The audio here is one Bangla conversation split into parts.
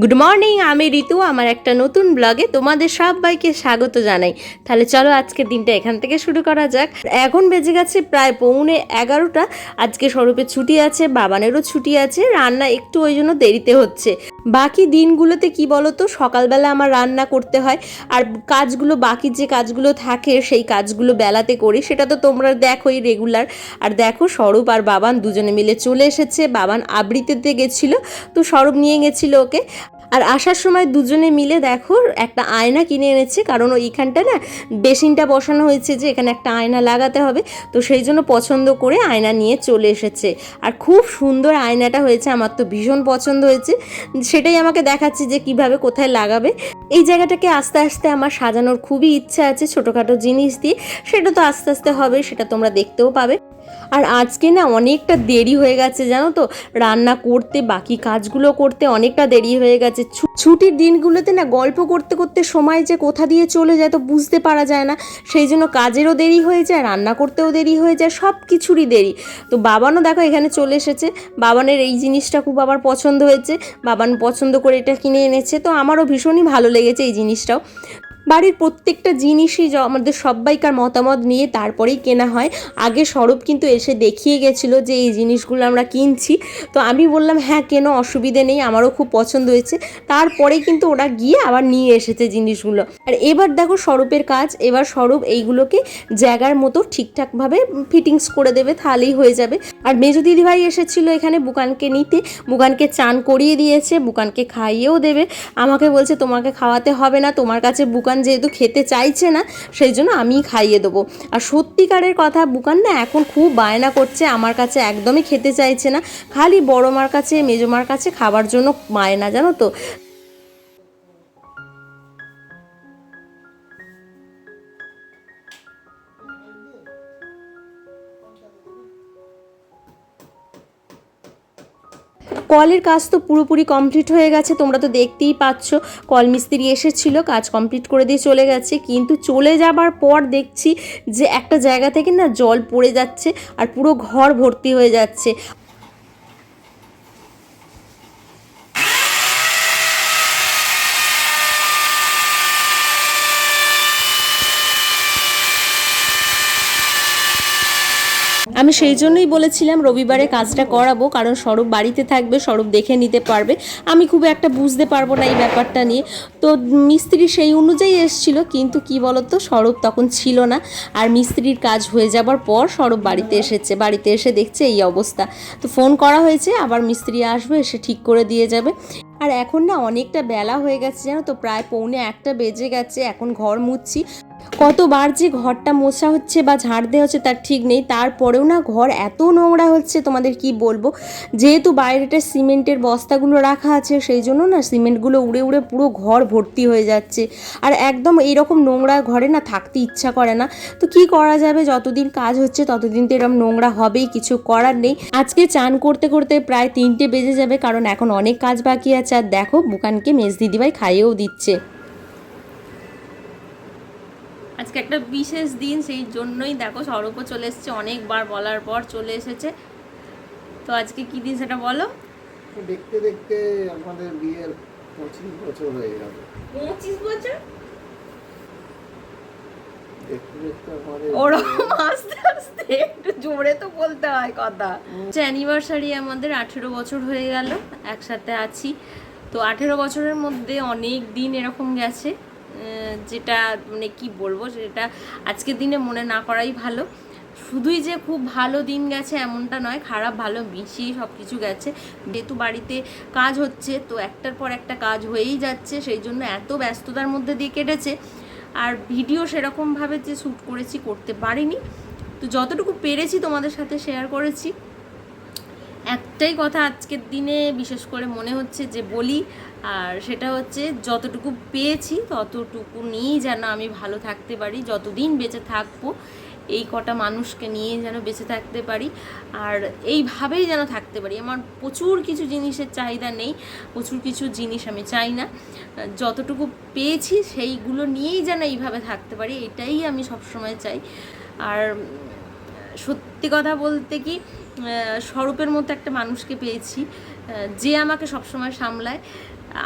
গুড মর্নিং আমি ঋতু, আমার একটা নতুন ব্লগে তোমাদের সবাইকে স্বাগত জানাই। তাহলে চলো আজকের দিনটা এখান থেকে শুরু করা যাক। এখন বেজে গেছে প্রায় পৌনে এগারোটা। আজকে স্বরূপের ছুটি আছে, বাবানেরও ছুটি আছে, রান্না একটু ওই জন্য দেরিতে হচ্ছে। বাকি দিনগুলোতে কি বলো তো সকালবেলা আমার রান্না করতে হয়, আর কাজগুলো, বাকি যে কাজগুলো থাকে, সেই কাজগুলো বেলাতে করি। সেটা তো তোমরা দেখোই রেগুলার আর দেখো, স্বরূপ আর বাবান দুজনে মিলে চলে এসেছে। বাবান আবৃত্তিতে গেছিল, তো স্বরূপ নিয়ে গেছিল ওকে। আর আসার সময় দুজনে মিলে দেখো, একটা আয়না কিনে এনেছে। কারণ ওইখানটা না, বেসিনটা বসানো হয়েছে যে এখানে একটা আয়না লাগাতে হবে। তো সেই জন্য পছন্দ করে আয়না নিয়ে চলে এসেছে। আর খুব সুন্দর আয়নাটা হয়েছে, আমার তো ভীষণ পছন্দ হয়েছে। সেটাই আমাকে দেখাচ্ছে যে কীভাবে কোথায় লাগাবে। এই জায়গাটাকে আস্তে আস্তে আমার সাজানোর খুবই ইচ্ছা আছে ছোটোখাটো জিনিস দিয়ে। সেটা তো আস্তে আস্তে হবে, সেটা তোমরা দেখতেও পাবে। আর আজকে না অনেকটা দেরি হয়ে গেছে, জানো তো? রান্না করতে, বাকি কাজগুলো করতে অনেকটা দেরি হয়ে গেছে। ছুটির দিনগুলোতে না গল্প করতে করতে সময় যে কোথা দিয়ে চলে যায় তো বুঝতে পারা যায় না। সেই জন্য কাজেরও দেরি হয়ে যায়, রান্না করতেও দেরি হয়ে যায়, সব কিছুরই দেরি। তো বাবানও দেখো এখানে চলে এসেছে। বাবানের এই জিনিসটা খুব আবার পছন্দ হয়েছে। বাবান পছন্দ করে এটা কিনে এনেছে, তো আমারও ভীষণই ভালো লেগেছে এই জিনিসটাও। বাড়ির প্রত্যেকটা জিনিসই আমাদের সবাইকার মতামত নিয়ে তারপরেই কেনা হয়। আগে স্বরূপ কিন্তু এসে দেখিয়ে গেছিল যে এই জিনিসগুলো আমরা কিনছি। তো আমি বললাম হ্যাঁ কেন, অসুবিধে নেই, আমারও খুব পছন্দ হয়েছে। তারপরে কিন্তু ওরা গিয়ে আবার নিয়ে এসেছে জিনিসগুলো। আর এবার দেখো স্বরূপের কাজ, এবার স্বরূপ এইগুলোকে জায়গার মতো ঠিকঠাকভাবে ফিটিংস করে দেবে, তাহলেই হয়ে যাবে। আর মেজো দিদিভাই এসেছিল এখানে বুকানকে নিতে। বুকানকে চান করিয়ে দিয়েছে, বুকানকে খাইয়েও দেবে। আমাকে বলছে, তোমাকে খাওয়াতে হবে না, তোমার কাছে বুকান যেহেতু খেতে চাইছে না, সেই জন্য আমি খাইয়ে দেবো। আর সত্যিকারের কথা বুকান না এখন খুব বায়না করছে, আমার কাছে একদমই খেতে চাইছে না। খালি বড় মার কাছে, মেজো মার কাছে খাবার জন্য বায়না জানো তো? কলের কাজ তো পুরোপুরি কমপ্লিট হয়ে গেছে, তোমরা তো দেখতেই পাচ্ছ। কল মিস্ত্রি এসেছিল, কাজ কমপ্লিট করে দিয়ে চলে গেছে, কিন্তু চলে যাবার পর দেখছি যে একটা জায়গা থেকে না জল পড়ে যাচ্ছে আর পুরো ঘর ভর্তি হয়ে যাচ্ছে। সেই জন্যই বলেছিলাম রবিবারে কাজটা করাবো, কারণ স্বরূপ বাড়িতে থাকবে স্বরূপ দেখে নিতে পারবে। আমি খুব একটা বুঝতে পারব না এই ব্যাপারটা নিয়ে। তো মিস্ত্রি সেই অনুযায়ী এসেছিল, কিন্তু কি বলতো স্বরূপ তখন ছিল না। আর মিস্ত্রির কাজ হয়ে যাবার পর স্বরূপ বাড়িতে এসেছে, বাড়িতে এসে দেখছে এই অবস্থা। তো ফোন করা হয়েছে, আবার মিস্ত্রি আসবে, এসে ঠিক করে দিয়ে যাবে। আর এখন না অনেকটা বেলা হয়ে গেছে, জানো তো, প্রায় পৌনে একটা বেজে গেছে, এখন ঘর মুছছি। কতবার যে ঘরটা মোছা হচ্ছে বা ঝাড় দেওয়া হচ্ছে তার ঠিক নেই, তারপরেও না ঘর এত নোংরা হচ্ছে, তোমাদের কি বলব? যেহেতু বাইরেটা সিমেন্টের বস্তাগুলো রাখা আছে, সেই জন্য না সিমেন্টগুলো উড়ে উড়ে পুরো ঘর ভর্তি হয়ে যাচ্ছে। আর একদম এইরকম নোংরা ঘরে না থাকতে ইচ্ছা করে না। তো কি করা যাবে? যতদিন কাজ হচ্ছে, ততদিন তো এরকম নোংরা হবেই, কিছু করার নেই। আজকে চান করতে করতে প্রায় তিনটে বেজে যাবে, কারণ এখন অনেক কাজ বাকি আছে। আর দেখো, বুকানকে মেজ দিদিভাই খাইয়েও দিচ্ছে। আজকে একটা বিশেষ দিন সেই জন্যই দেখো স্বরূপও চলে এসেছে অনেকবার বলার পর চলে এসেছে। তো আজকে কি দিন সেটা বলো? দেখতে দেখতে আমাদের বিয়ের পঁচিশ বছর হয়ে গেল। পঁচিশ বছর? ওরকম আস্তে আস্তে একটু জোরে তো বলতে হয় কথা। অ্যানিভার্সারি আমাদের আঠেরো বছর হয়ে গেল একসাথে আছি। তো আঠেরো বছরের মধ্যে অনেক দিন এরকম গেছে। যেটা মানে কি বলব, সেটা আজকের দিনে মনে না করাই ভালো। শুধুই যে খুব ভালো দিন গেছে এমনটা নয়, খারাপ ভালো মিশিয়ে সব কিছু গেছে। যেহেতু বাড়িতে কাজ হচ্ছে, তো একটার পর একটা কাজ হয়েই যাচ্ছে, সেই জন্য এত ব্যস্ততার মধ্যে দিয়ে কেটেছে। আর ভিডিও সেরকমভাবে যে শ্যুট করেছি, করতে পারিনি। তো যতটুকু পেরেছি তোমাদের সাথে শেয়ার করেছি। একটাই কথা আজকের দিনে বিশেষ করে মনে হচ্ছে যে বলি, আর সেটা হচ্ছে যতটুকু পেয়েছি ততটুকু নিয়েই যেন আমি ভালো থাকতে পারি, যতদিন বেঁচে থাকব, এই কটা মানুষকে নিয়ে যেন বেঁচে থাকতে পারি, আর এইভাবেই যেন থাকতে পারি। আমার প্রচুর কিছু জিনিসের চাহিদা নেই, প্রচুর কিছু জিনিস আমি চাই না। যতটুকু পেয়েছি সেইগুলো নিয়েই যেন এইভাবে থাকতে পারি, এটাই আমি সবসময় চাই। আর সত্যি কথা বলতে কি স্বরূপের মতো একটা মানুষকে পেয়েছি যে আমাকে সবসময় সামলায়।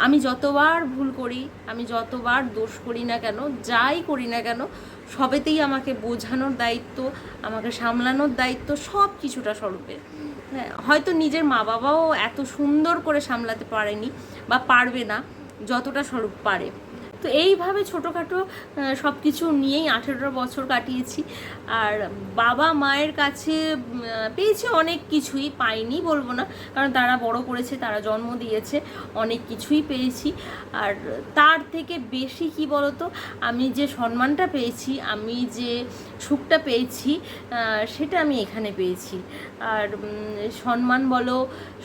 আমি যতবার ভুল করি, আমি যতবার দোষ করি না কেন, যাই করি না কেন, সবেতেই আমাকে বোঝানোর দায়িত্ব, আমাকে সামলানোর দায়িত্ব সব কিছুটা স্বরূপের। হ্যাঁ হয়তো নিজের মা বাবাও এত সুন্দর করে সামলাতে পারেনি বা পারবে না, যতটা স্বরূপ পারে। তো এইভাবে ছোটোখাটো সব কিছু নিয়েই আঠেরো বছর কাটিয়েছি। আর বাবা মায়ের কাছে পেয়েছি অনেক কিছুই, পাইনি বলব না। কারণ তারা বড় করেছে, তারা জন্ম দিয়েছে, অনেক কিছুই পেয়েছি। আর তার থেকে বেশি কি বলতো? আমি যে সম্মানটা পেয়েছি, আমি যে সুখটা পেয়েছি সেটা আমি এখানে পেয়েছি। আর সম্মান বলো,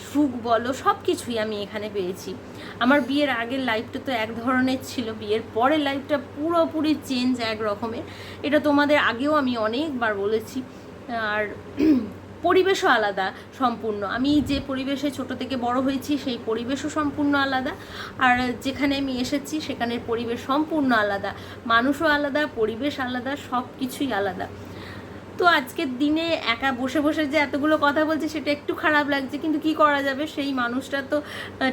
সুখ বলো সব কিছুই আমি এখানে পেয়েছি। আমার বিয়ের আগের লাইফটা তো এক ধরনের ছিল, বিয়ের পরের লাইফটা পুরোপুরি চেঞ্জ এক রকমের। এটা তোমাদের আগেও আমি অনেকবার বলেছি। আর পরিবেশও আলাদা সম্পূর্ণ। আমি যে পরিবেশে ছোট থেকে বড় হয়েছি, সেই পরিবেশও সম্পূর্ণ আলাদা। আর যেখানে আমি এসেছি, সেখানের পরিবেশ সম্পূর্ণ আলাদা। মানুষও আলাদা, পরিবেশ আলাদা সব কিছুই আলাদা। তো আজকের দিনে একা বসে বসে যে এতগুলো কথা বলছে, সেটা একটু খারাপ লাগছে। কিন্তু কি করা যাবে? সেই মানুষটা তো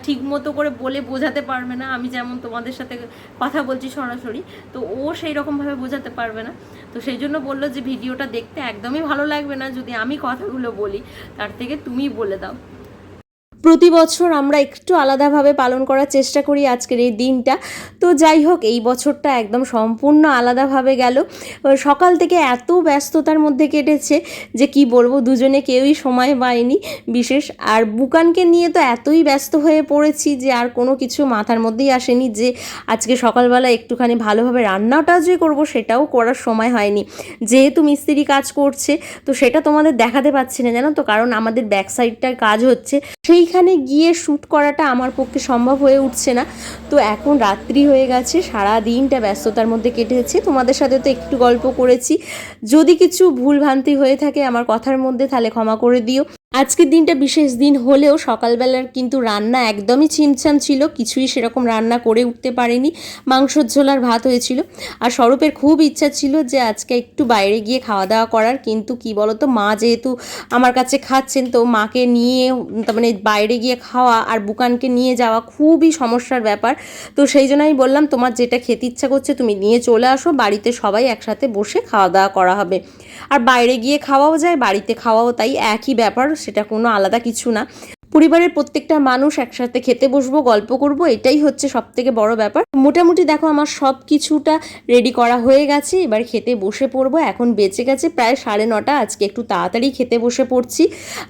ঠিক মতো করে বলে বোঝাতে পারবে না। আমি যেমন তোমাদের সাথে কথা বলছি সরাসরি, তো ও সেই রকমভাবে বোঝাতে পারবে না। তো সেই জন্য বলল যে, ভিডিওটা দেখতে একদমই ভালো লাগবে না। যদি আমি কথাগুলো বলি, তার থেকে তুমি বলে দাও। প্রতি বছর আমরা একটু আলাদাভাবে পালন করার চেষ্টা করি আজকের এই দিনটা। তো যাই হোক, এই বছরটা একদম সম্পূর্ণ আলাদাভাবে গেল। সকাল থেকে এত ব্যস্ততার মধ্যে কেটেছে যে কি বলব, দুজনে কেউই সময় পায়নি বিশেষ। আর বুকানকে নিয়ে তো এতই ব্যস্ত হয়ে পড়েছি যে আর কোনো কিছু মাথার মধ্যেই আসেনি যে আজকে সকালবেলা একটুখানি ভালোভাবে রান্নাটা যে করব সেটাও করার সময় হয়নি। যেহেতু মিস্ত্রি কাজ করছে, তো সেটা তোমাদের দেখাতে পাচ্ছি না জানো তো, কারণ আমাদের ব্যাক সাইডটার কাজ হচ্ছে। সেইখানে গিয়ে শ্যুট করাটা আমার পক্ষে সম্ভব হয়ে উঠছে না। তো এখন রাত্রি হয়ে গেছে, সারা দিনটা ব্যস্ততার মধ্যে কেটেছে। তোমাদের সাথে তো একটু গল্প করেছি। যদি কিছু ভুলভ্রান্তি হয়ে থাকে আমার কথার মধ্যে তাহলে ক্ষমা করে দিও। আজকের দিনটা বিশেষ দিন হলেও সকালবেলার কিন্তু রান্না একদমই ছিমছাম ছিল, কিছুই সেরকম রান্না করে উঠতে পারেনি, মাংসর ঝোল আর ভাত হয়েছিল। আর স্বরূপের খুব ইচ্ছা ছিল যে আজকে একটু বাইরে গিয়ে খাওয়া দাওয়া করার, কিন্তু কি বলতো, মা যেহেতু আমার কাছে খাচ্ছেন, তো মাকে নিয়ে মানে বাইরে গিয়ে খাওয়া আর বুকানকে নিয়ে যাওয়া খুবই সমস্যার ব্যাপার। তো সেই জন্য আমি বললাম, তোমার যেটা খেতে ইচ্ছা করছে, তুমি নিয়ে চলে আসো, বাড়িতে সবাই একসাথে বসে খাওয়া দাওয়া করা হবে। আর বাইরে গিয়ে খাওয়াও যায়, বাড়িতে খাওয়াও তাই একই ব্যাপার সেটা কোনো আলাদা কিছু না। পরিবারের প্রত্যেকটা মানুষ একসাথে খেতে বসবো, গল্প করব, এটাই হচ্ছে সব থেকে বড় ব্যাপার। মোটামুটি দেখো আমার সব কিছুটা রেডি করা হয়ে গেছে, এবার খেতে বসে পড়ব, এখন বেঁচে গেছে, প্রায় সাড়ে নটা, আজকে একটু তাড়াতাড়ি খেতে বসে পড়ছি।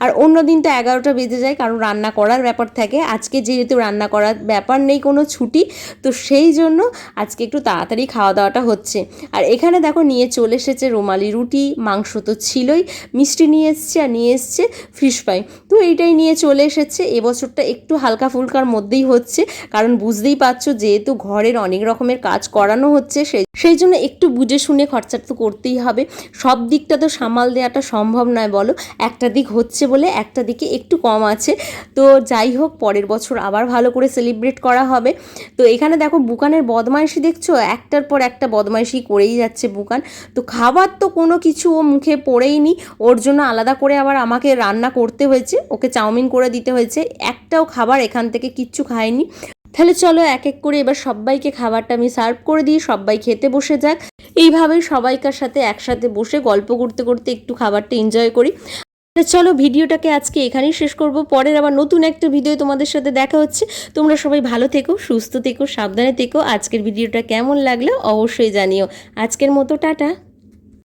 আর অন্য দিন তো এগারোটা বেজে যায়, কারণ রান্না করার ব্যাপার থাকে, আজকে যেহেতু রান্না করার ব্যাপার নেই কোনো ছুটি, তো সেই জন্য আজকে একটু তাড়াতাড়ি খাওয়া দাওয়াটা হচ্ছে। আর এখানে দেখো নিয়ে চলে এসেছে রুমালি রুটি, মাংস তো ছিলই, মিষ্টি নিয়ে এসছে আর নিয়ে এসছে ফিশ ফ্রাই তো এইটাই নিয়ে চলে এসেছে এবছরটা একটু হালকা ফুলকার মধ্যেই হচ্ছে। কারণ বুঝতেই পারছ, যেহেতু ঘরের অনেক রকমের কাজ করানো হচ্ছে, সেই সেই জন্য একটু বুঝে শুনে খরচা তো করতেই হবে। সব দিকটা তো সামাল দেওয়াটা সম্ভব নয়, বলো। একটা দিক হচ্ছে বলে একটা দিকে একটু কম আছে। তো যাই হোক, পরের বছর আবার ভালো করে সেলিব্রেট করা হবে। তো এখানে দেখো, বুকানের বদমাইশি দেখছ? একটার পর একটা বদমাইশি করেই যাচ্ছে বুকান। তো খাবার তো কোনো কিছু ও মুখে পড়েই নি। ওর জন্য আলাদা করে আবার আমাকে রান্না করতে হয়েছে। ওকে চাউমিন করে দিতে হয়েছে, একটাও খাবার এখান থেকে কিচ্ছু খায়নি তাহলে চলো এক এক করে এবার সবাইকে খাবারটা আমি সার্ভ করে দিই সবাই খেতে বসে যাক। এইভাবেই সবাইকার সাথে একসাথে বসে গল্প করতে করতে একটু খাবারটা এনজয় করি। চলো ভিডিওটাকে আজকে এখানেই শেষ করব। পরের আবার নতুন একটা ভিডিও তোমাদের সাথে দেখা হচ্ছে। তোমরা সবাই ভালো থেকো, সুস্থ থেকো, সাবধানে থেকো। আজকের ভিডিওটা কেমন লাগল অবশ্যই জানিও। আজকের মতো, টাটা।